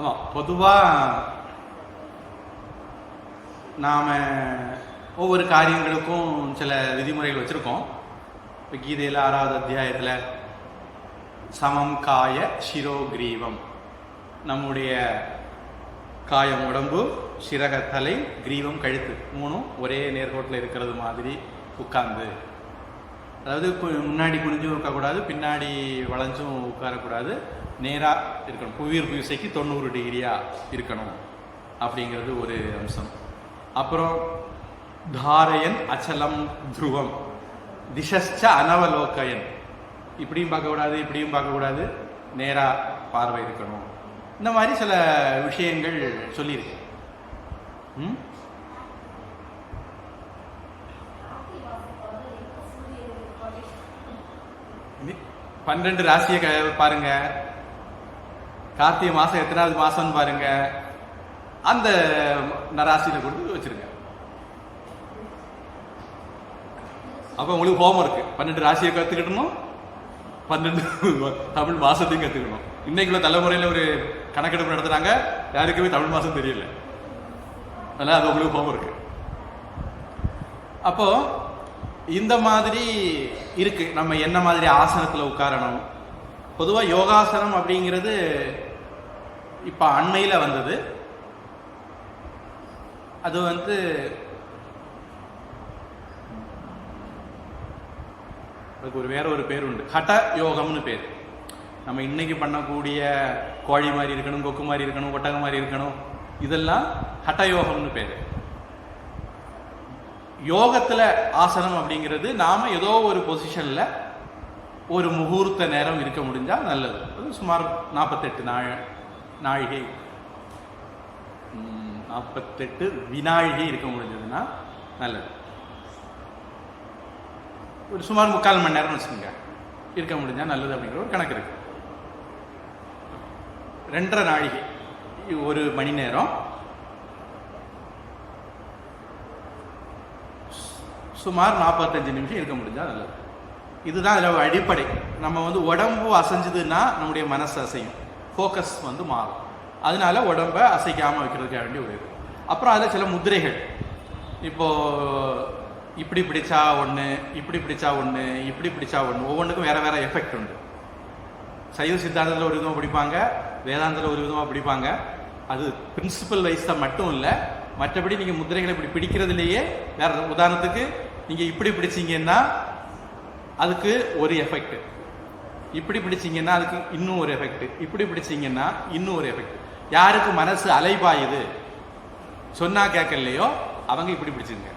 ஆமாம் பொதுவாக நாம் ஒவ்வொரு காரியங்களுக்கும் சில விதிமுறைகள் வச்சுருக்கோம். இப்போ கீதையில் ஆறாவது அத்தியாயத்தில் சமம் காய சிரோகிரீவம் நம்முடைய காயம் உடம்பு சிரக தலை கிரீவம் கழுத்து மூணும் ஒரே நேர்கோட்டில் இருக்கிறது மாதிரி உட்கார்ந்து. அதாவது கு- முன்னாடி குனிஞ்சும் இருக்கக்கூடாது பின்னாடி வளைஞ்சும் உட்காரக்கூடாது. நேராக இருக்கணும். புவியீர்ப்பு விசைக்கு தொண்ணூறு டிகிரியாக இருக்கணும் அப்படிங்கிறது ஒரு அம்சம். அப்புறம் தாரையன் அச்சலம் துருவம். திசஸ்ச அனவலோக்கயன். இப்படியும் பார்க்கக்கூடாது இப்படியும் பார்க்கக்கூடாது. நேராக பார்வை இருக்கணும். இந்த மாதிரி சில விஷயங்கள் சொல்லியிருக்கு. பன்னெண்டு பன்னிரெண்டு ராசியை பாருங்கள் கார்த்திகை மாசம் எத்தனாவது மாசம்னு பாருங்க. அந்த நராசியில கொண்டு வச்சிருங்க. அப்ப உங்களுக்கு ஹோம் இருக்கு பன்னெண்டு ராசியை கற்றுக்கிட்டணும் பன்னெண்டு தமிழ் மாசத்தையும் கத்துக்கணும். இன்னைக்குள்ள தலைமுறையில ஒரு கணக்கெடுப்பு நடத்துறாங்க. யாருக்குமே தமிழ் மாசம் தெரியல. அதனால அது உங்களுக்கு ஹோம் இருக்கு அப்போ இந்த மாதிரி இருக்கு. நம்ம என்ன மாதிரி ஆசனத்துல உட்காரணும்? பொதுவாக யோகாசனம் அப்படிங்கிறது இப்போ அண்மையில் வந்தது. அது வந்து அதுக்கு ஒரு வேற ஒரு பேர் உண்டு. ஹட யோகம்னு பேர். நம்ம இன்னைக்கு பண்ணக்கூடிய கோழி மாதிரி இருக்கணும் கொக்கு மாதிரி இருக்கணும் ஒட்டகம் மாதிரி இருக்கணும். இதெல்லாம் ஹட யோகம்னு பேர். யோகத்தில் ஆசனம் அப்படிங்கிறது நாம ஏதோ ஒரு பொசிஷனில் ஒரு முகூர்த்த நேரம் இருக்க முடிஞ்சால் நல்லது. அது சுமார் நாற்பத்தெட்டு நாள் நாழிகை. நாற்பத்தெட்டு வினாழிகை இருக்க முடிஞ்சதுன்னா நல்லது. ஒரு சுமார் முக்கால் மணி நேரம் வச்சுக்கோங்க. இருக்க முடிஞ்சால் நல்லது அப்படிங்கிற ஒரு கணக்கு இருக்கு. ரெண்டரை நாழிகை. ஒரு மணி நேரம். சுமார் நாற்பத்தஞ்சு நிமிஷம் இருக்க முடிஞ்சால் நல்லது. இதுதான் அதில் அடிப்படை. நம்ம வந்து உடம்பு அசைஞ்சதுன்னா நம்முடைய மனசு அசையும். ஃபோக்கஸ் வந்து மாறும். அதனால உடம்ப அசைக்காமல் வைக்கிறதுக்காக வேண்டிய ஒரு அப்புறம் அதில் சில முதிரைகள். இப்போ இப்படி பிடிச்சா ஒன்று இப்படி பிடிச்சா ஒன்று இப்படி பிடிச்சா ஒன்று ஒவ்வொன்றுக்கும் வேறு வேற எஃபெக்ட் உண்டு. சைவ சித்தாந்தத்தில் ஒரு விதமாக பிடிப்பாங்க வேதாந்தத்தில் ஒரு விதமாக பிடிப்பாங்க. அது பிரின்சிபல் வைஸாக மட்டும் இல்லை மற்றபடி நீங்கள் முதிரைகளை இப்படி பிடிக்கிறதுலையே வேற உதாரணத்துக்கு நீங்கள் இப்படி பிடிச்சீங்கன்னா அதுக்கு ஒரு எஃபெக்ட் இப்படி பிடிச்சீங்கன்னா அதுக்கு இன்னும் ஒரு எஃபெக்ட் இப்படி பிடிச்சீங்கன்னா இன்னும் ஒரு எஃபெக்ட் யாருக்கு மனசு அலைபாயுது? சொன்னா கேட்கலையோ அவங்க இப்படி பிடிச்சிருங்க.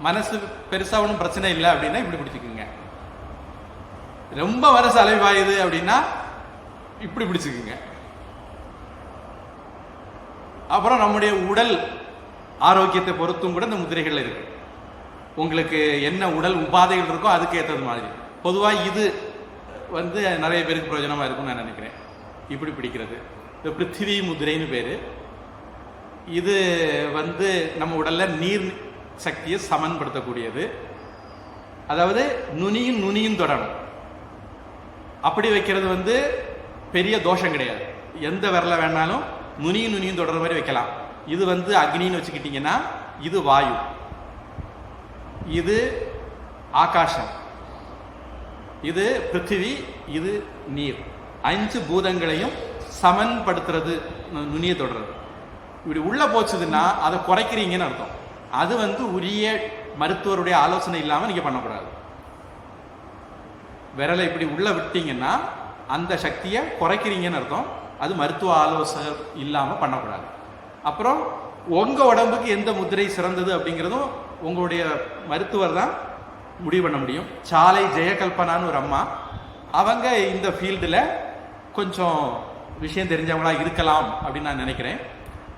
மனசு பெருசா ஒன்றும் பிரச்சனை இல்லை அப்படின்னா இப்படி பிடிச்சிக்குங்க. ரொம்ப மனசு அலைபாயுது அப்படின்னா இப்படி பிடிச்சிக்குங்க. அப்புறம் நம்முடைய உடல் ஆரோக்கியத்தை பொறுத்தும் கூட இந்த முதிரைகள் இருக்கு. உங்களுக்கு என்ன உடல் உபாதைகள் இருக்கோ அதுக்கு ஏற்றது மாதிரி. பொதுவாக இது வந்து நிறைய பேருக்கு பிரயோஜனமாக இருக்கும்னு நான் நினைக்கிறேன். இப்படி பிடிக்கிறது. இந்த பிருத்திவி முதிரைன்னு பேர். இது வந்து நம்ம உடலில் நீர் சக்தியை சமன்படுத்தக்கூடியது. அதாவது நுனியும் நுனியும் தொடரும் அப்படி வைக்கிறது வந்து பெரிய தோஷம் கிடையாது. எந்த விரல வேணாலும் நுனியும் நுனியும் தொடர்ற மாதிரி வைக்கலாம். இது வந்து அக்னின்னு வச்சுக்கிட்டீங்கன்னா இது வாயு. இது ஆகாசம் இது பிருத்திவி இது நீர். அஞ்சு பூதங்களையும் சமன்படுத்துறது நு- நுனியை தொடர்றது இப்படி உள்ள போச்சுதுன்னா அதை குறைக்கிறீங்கன்னு அர்த்தம். அது வந்து உரிய மருத்துவருடைய ஆலோசனை இல்லாமல் நீங்க பண்ணக்கூடாது. விரலை இப்படி உள்ள விட்டீங்கன்னா அந்த சக்தியை குறைக்கிறீங்கன்னு அர்த்தம். அது மருத்துவ ஆலோசனை இல்லாமல் பண்ணக்கூடாது. அப்புறம் உங்க உடம்புக்கு எந்த முத்திரை சிறந்தது அப்படிங்கிறதும் உங்களுடைய மருத்துவர் தான் முடிவு பண்ண முடியும். சாலை ஜெயகல்பனான்னு ஒரு அம்மா. அவங்க இந்த ஃபீல்டில் கொஞ்சம் விஷயம் தெரிஞ்சவங்களா இருக்கலாம் அப்படின்னு நான் நினைக்கிறேன்.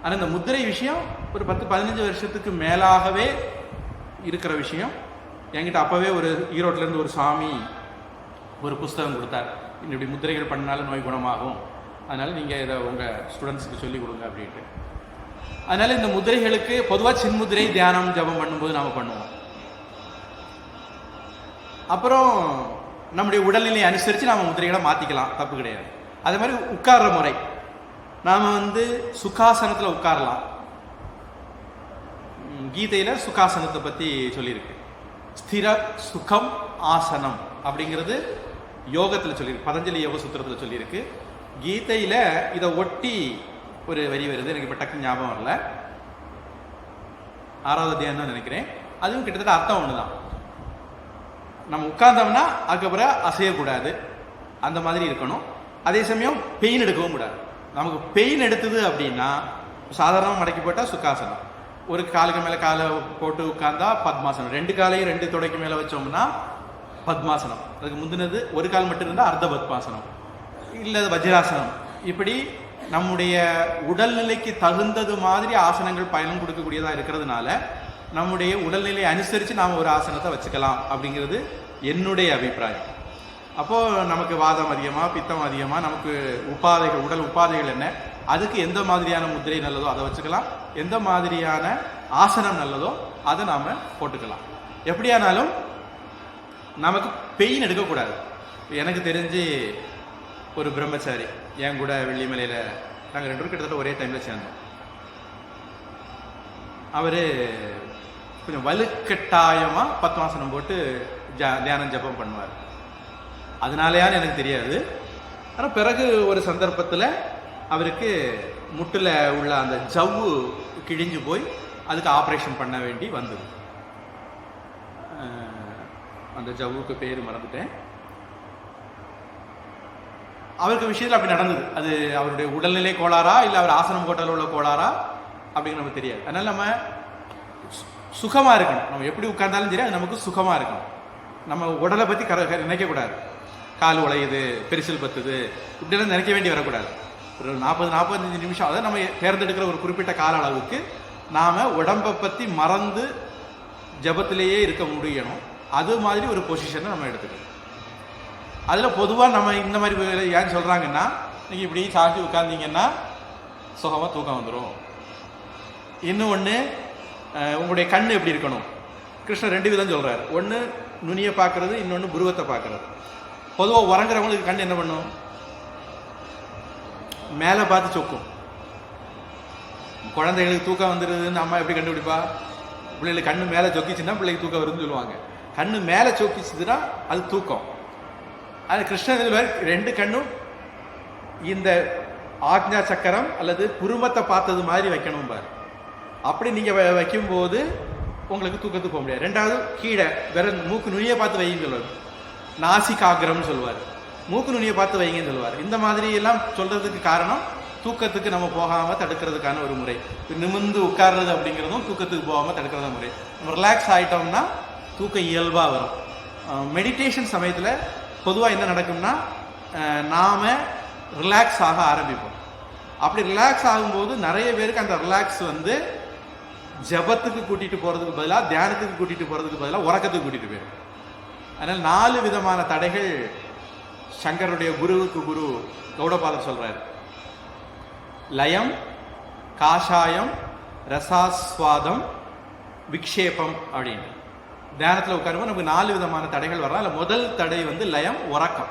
ஆனால் இந்த முத்திரை விஷயம் ஒரு பத்து பதினஞ்சு வருஷத்துக்கு மேலாகவே இருக்கிற விஷயம். என்கிட்ட அப்போவே ஒரு ஈரோட்டிலேருந்து இருந்து ஒரு சாமி ஒரு புஸ்தகம் கொடுத்தார். இப்படி முத்திரைகள் பண்ணாலும் நோய் குணமாகும். அதனால் நீங்கள் இதை உங்கள் ஸ்டூடெண்ட்ஸுக்கு சொல்லிக் கொடுங்க அப்படின்ட்டு. அதனால இந்த முதிரைகளுக்கு பொதுவாக சின்முதிரை தியானம் ஜபம் பண்ணும்போது நாம பண்ணுவோம். அப்புறம் நம்முடைய உடல்நிலையை அனுசரித்து நாம் முதிரைகளை மாற்றிக்கலாம் தப்பு கிடையாது. அதே மாதிரி உட்கார்ற முறை. நாம் வந்து சுகாசனத்தில் உட்காரலாம். கீதையில் சுகாசனத்தை பற்றி சொல்லியிருக்கு. ஸ்திர சுகம் ஆசனம் அப்படிங்கிறது யோகத்தில் சொல்லியிருக்கு. பதஞ்சலி யோக சூத்திரத்தில் சொல்லியிருக்கு. கீதையில் இதை ஒட்டி ஒரு வரி வருது. எனக்கு இப்போ டக்கு ஞாபகம் வரல. ஆறாவது அத்தியாயம் தான் நினைக்கிறேன். அதுவும் கிட்டத்தட்ட அர்த்தம் ஒன்று தான் நம்ம உட்கார்ந்தோம்னா அதுக்கப்புறம் அசையக்கூடாது. அந்த மாதிரி இருக்கணும். அதே சமயம் பெயின் எடுக்கவும் கூடாது. நமக்கு பெயின் எடுத்தது அப்படின்னா சாதாரணமாக மடக்கி போட்டால் சுக்காசனம். ஒரு காலுக்கு மேலே காலை போட்டு உட்கார்ந்தா பத்மாசனம். ரெண்டு காலையும் ரெண்டு தொடைக்கு மேலே வச்சோம்னா பத்மாசனம். அதுக்கு முந்தினது ஒரு கால் மட்டும் இருந்தால் அர்த்த பத்மாசனம் இல்லை வஜ்ராசனம். இப்படி நம்முடைய உடல்நிலைக்கு தகுந்தது மாதிரி ஆசனங்கள் பயணம் கொடுக்கக்கூடியதாக இருக்கிறதுனால நம்முடைய உடல்நிலையை அனுசரித்து நாம் ஒரு ஆசனத்தை வச்சுக்கலாம் அப்படிங்கிறது என்னுடைய அபிப்பிராயம். அப்போது நமக்கு வாதம் அதிகமாக பித்தம் அதிகமாக நமக்கு உபாதைகள் உடல் உபாதைகள் என்ன? அதுக்கு எந்த மாதிரியான முத்திரை நல்லதோ அதை வச்சுக்கலாம். எந்த மாதிரியான ஆசனம் நல்லதோ அதை நாம் போட்டுக்கலாம். எப்படியானாலும் நமக்கு பெயின் எடுக்கக்கூடாது. எனக்கு தெரிஞ்சு ஒரு பிரம்மச்சாரி என் கூட வெள்ளிமலையில் நாங்கள் ரெண்டு பேரும் கிட்டத்தட்ட ஒரே டைமில் சேர்ந்தோம். அவர் கொஞ்சம் வலுக்கட்டாயமாக பத்மாசனம் போட்டு ஜா தியானம் ஜபம் பண்ணுவார். அதனாலயான்னு எனக்கு தெரியாது. ஆனால் பிறகு ஒரு சந்தர்ப்பத்தில் அவருக்கு முட்டில் உள்ள அந்த ஜவ்வு கிழிஞ்சு போய் அதுக்கு ஆப்ரேஷன் பண்ண வேண்டி வந்தது. அந்த ஜவ்வுக்கு பேர் மறந்துட்டேன். அவருக்கு விஷயத்தில் அப்படி நடந்தது. அது அவருடைய உடல்நிலை கோளாறா இல்லை அவர் ஆசனம் போட்டால உள்ள கோளாறா? அப்படின்னு நமக்கு தெரியாது. அதனால நம்ம சு- இருக்கணும். நம்ம எப்படி உட்கார்ந்தாலும் சரி அது நமக்கு சுகமாக இருக்கணும். நம்ம உடலை பற்றி கர நினைக்கக்கூடாது கால் உழையுது பெரிசல் பத்துது இப்படிலாம் நினைக்க வேண்டி வரக்கூடாது. ஒரு நாற்பது நாற்பத்தஞ்சு நிமிஷம் அதாவது நம்ம தேர்ந்தெடுக்கிற ஒரு குறிப்பிட்ட கால அளவுக்கு நாம் உடம்பை பற்றி மறந்து ஜபத்திலேயே இருக்க முடியணும். அது மாதிரி ஒரு பொசிஷனை நம்ம எடுத்துக்கணும். அதில் பொதுவாக நம்ம இந்த மாதிரி ஏன்னு ஏன் சொல்கிறாங்கன்னா நீங்கள் இப்படி சாஞ்சி உட்காந்தீங்கன்னா சுகமாக தூக்கம் வந்துடும் இன்னும் ஒன்று உங்களுடைய கண் எப்படி இருக்கணும்? கிருஷ்ணன் ரெண்டு விதம் சொல்கிறார் ஒன்று நுனியை பார்க்கறது இன்னொன்று புருவத்தை பார்க்குறது. பொதுவாக உறங்குறவங்களுக்கு கண் என்ன பண்ணும்? மேலே பார்த்து சொக்கும். குழந்தைகளுக்கு தூக்கம் வந்துடுதுன்னு அம்மா எப்படி கண்டுபிடிப்பா? பிள்ளைகளுக்கு கண்ணு மேலே சொக்கிச்சுன்னா பிள்ளைக்கு தூக்கம் வருதுன்னு சொல்லுவாங்க. கண்ணு மேலே சொக்கிச்சுதுன்னா அது தூக்கம். அது கிருஷ்ணன் ரெண்டு கண்ணும் இந்த ஆக்ஞா சக்கரம் அல்லது குருமத்தை பார்த்தது மாதிரி வைக்கணும் பாரு. அப்படி நீங்கள் வ- வைக்கும்போது உங்களுக்கு தூக்கத்துக்கு போக முடியாது. ரெண்டாவது கீழே வெறும் மூக்கு நுனியை பார்த்து வைங்கன்னு சொல்லுவார். நாசிகாகிரம்னு சொல்லுவார். மூக்கு நுனியை பார்த்து வைங்கன்னு சொல்லுவார். இந்த மாதிரி எல்லாம் சொல்றதுக்கு காரணம் தூக்கத்துக்கு நம்ம போகாம தடுக்கிறதுக்கான ஒரு முறை. நிமிந்து நிமிர்ந்து உட்கார்றது அப்படிங்கிறதும் தூக்கத்துக்கு போகாம தடுக்கிறத முறை. நம்ம ரிலாக்ஸ் ஆயிட்டோம்னா தூக்கம் இயல்பாக வரும். மெடிடேஷன் சமயத்தில் பொதுவாக என்ன நடக்கும்னா நாம் நாம ரிலாக்ஸ் ஆக ஆரம்பிப்போம். அப்படி ரிலாக்ஸ் ஆகும்போது நிறைய பேருக்கு அந்த ரிலாக்ஸ் வந்து ஜபத்துக்கு கூட்டிகிட்டு போகிறதுக்கு பதிலாக தியானத்துக்கு கூட்டிகிட்டு போகிறதுக்கு பதிலாக உறக்கத்துக்கு கூட்டிகிட்டு போயிடும். அதனால் நாலு விதமான தடைகள் சங்கருடைய குருவுக்கு குரு கௌடபாதர் சொல்கிறார் லயம் காஷாயம் ரசாஸ்வாதம் விக்ஷேபம் அப்படின்னு தியானத்தில் உட்காரும்போது நமக்கு நாலு விதமான தடைகள் வரலாம். அதில் முதல் தடை வந்து லயம் உறக்கம்.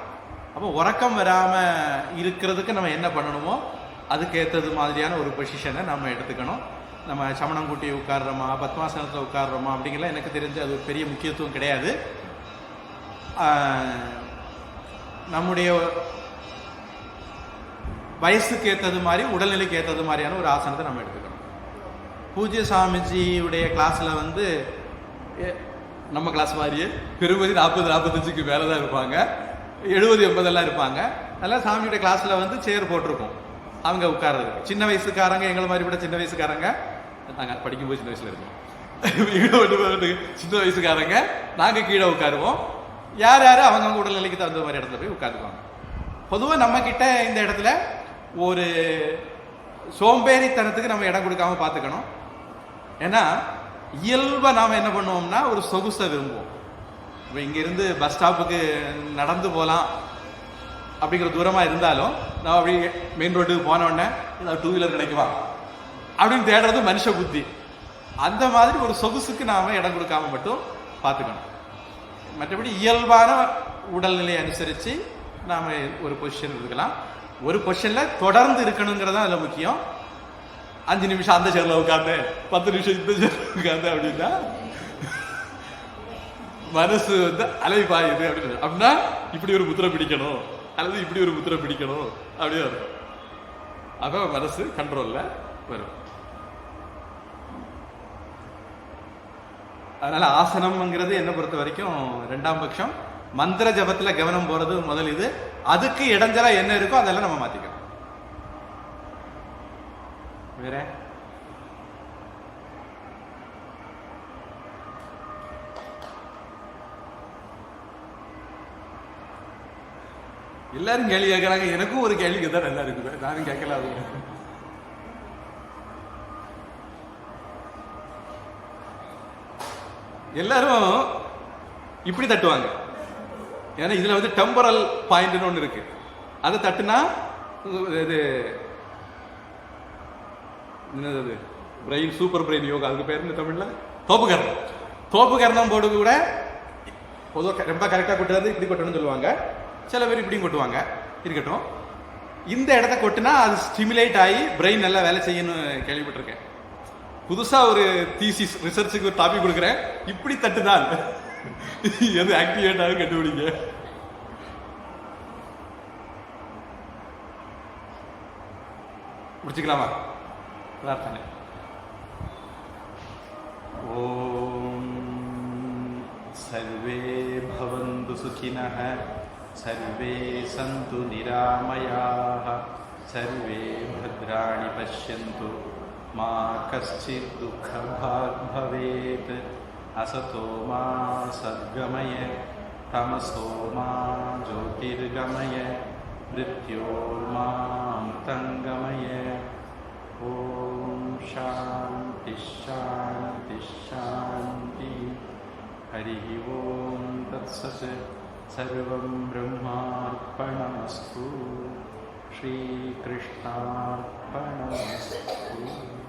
அப்போ உறக்கம் வராமல் இருக்கிறதுக்கு நம்ம என்ன பண்ணணுமோ அதுக்கு ஏற்றது மாதிரியான ஒரு பொசிஷனை நம்ம எடுத்துக்கணும். நம்ம சமணம் கூட்டி உட்கார்றோமா பத்மாசனத்தில் உட்காடுறோமா அப்படிங்கலாம் எனக்கு தெரிஞ்சு அது ஒரு பெரிய முக்கியத்துவம் கிடையாது. நம்முடைய வயசுக்கு ஏற்றது மாதிரி உடல்நிலைக்கு ஏற்றது மாதிரியான ஒரு ஆசனத்தை நம்ம எடுத்துக்கணும். பூஜ்ய சாமிஜியுடைய கிளாஸில் வந்து நம்ம கிளாஸ் மாதிரியே பெருமதி நாற்பது நாற்பத்தஞ்சுக்கு மேலே தான் இருப்பாங்க. எழுபது எண்பதெல்லாம் இருப்பாங்க. அதெல்லாம் சாமியோட கிளாஸில் வந்து சேர் போட்டிருக்கோம் அவங்க உட்கார்றது சின்ன வயசுக்காரங்க எங்களை மாதிரி விட சின்ன வயசுக்காரங்க. நாங்கள் படிக்கும்போது சின்ன வயசில் இருக்கோம் சின்ன வயசுக்காரங்க நாங்கள் கீழே உட்காருவோம். யார் யார்? அவங்கவுங்க உடல்நிலைக்கு தகுந்த மாதிரி இடத்துல போய் உட்காந்துக்குவாங்க. பொதுவாக நம்ம கிட்ட இந்த இடத்துல ஒரு சோம்பேறித்தனத்துக்கு நம்ம இடம் கொடுக்காம பார்த்துக்கணும். ஏன்னா இயல்பாக நாம் என்ன பண்ணுவோம்னா ஒரு சொகுசை விரும்புவோம். இப்போ இங்கேருந்து பஸ் ஸ்டாப்புக்கு நடந்து போகலாம் அப்படிங்கிற தூரமாக இருந்தாலும் நான் அப்படி மெயின் ரோட்டுக்கு போன உடனே ஏதாவது டூ வீலர் கிடைக்குமா? அப்படின்னு தேடுறது மனுஷ புத்தி. அந்த மாதிரி ஒரு சொகுசுக்கு நாம் இடம் கொடுக்காம மட்டும் பார்த்துக்கணும். மற்றபடி இயல்பான உடல்நிலையை அனுசரித்து நாம் ஒரு பொசிஷன் இருக்கலாம். ஒரு கொஸ்டின்ல தொடர்ந்து இருக்கணுங்கிறது தான் அதில் முக்கியம். அஞ்சு நிமிஷம் அந்த சேர்ல உட்காந்து பத்து நிமிஷம் இந்த சேர்ல உட்காந்து அப்படின்னா மனசு வந்து அலை பாயுது அப்படின்னு அப்படின்னா இப்படி ஒரு முத்திரை பிடிக்கணும் அல்லது இப்படி ஒரு முத்திரை பிடிக்கணும் அப்படின்னு இருக்கும் அப்ப மனசு கண்ட்ரோல்ல வரும் அதனால ஆசனம்ங்கிறது என்ன பொறுத்த வரைக்கும் ரெண்டாம் பட்சம் மந்திர ஜபத்துல கவனம் போறது முதல் இது அதுக்கு இடைஞ்சலா என்ன இருக்கோ அதெல்லாம் நம்ம மாற்றிக்கணும் வேற எல்லாரும் கேள்வி கேட்கறாங்க. எனக்கும் ஒரு கேள்வி தான் நல்லா இருக்குது நானும் கேட்கல அது. எல்லாரும் இப்படி தட்டுவாங்க. ஏன்னா இதுல வந்து டெம்பரல் பாயிண்ட்னு ஒன்று இருக்கு. அதை தட்டுனா இது என்னது? பிரெயின் சூப்பர் பிரெயின் யோகா அதுக்கு பேர் என்ன தமிழில்? தோப்புக்கரணம். தோப்புக்கரணம் போடு கூட பொதுவாக ரொம்ப கரெக்டாக கொட்டுறது இப்படி கொட்டணும்னு சொல்லுவாங்க. சில பேர் இப்படியும் கொட்டுவாங்க. இருக்கட்டும். இந்த இடத்த கொட்டினா அது ஸ்டிமுலேட் ஆகி பிரெயின் நல்லா வேலை செய்யணும்னு கேள்விப்பட்டிருக்கேன். புதுசாக ஒரு தீசிஸ் ரிசர்ச்சுக்கு ஒரு டாபிக் கொடுக்குறேன். இப்படி தட்டுதான். எது ஆக்டிவேட் ஆகும் கண்டுபிடிங்க. முடிச்சுக்கலாமா प्रातने ॐ सर्वे भवन्तु सुखिनः सर्वे सन्तु निरामयाः सर्वे भद्राणि पश्यन्तु। मा कश्चिद्दुःखभाग्भवेत् असतो मा सद्गमय तमसो मा ज्योतिर्गमय मृत्यो मां तङ्गमय। ओम शांति शांति शांति। हरि ओम तत्सत सर्वं ब्रह्मार्पणमस्तु। श्रीकृष्णार्पणमस्तु।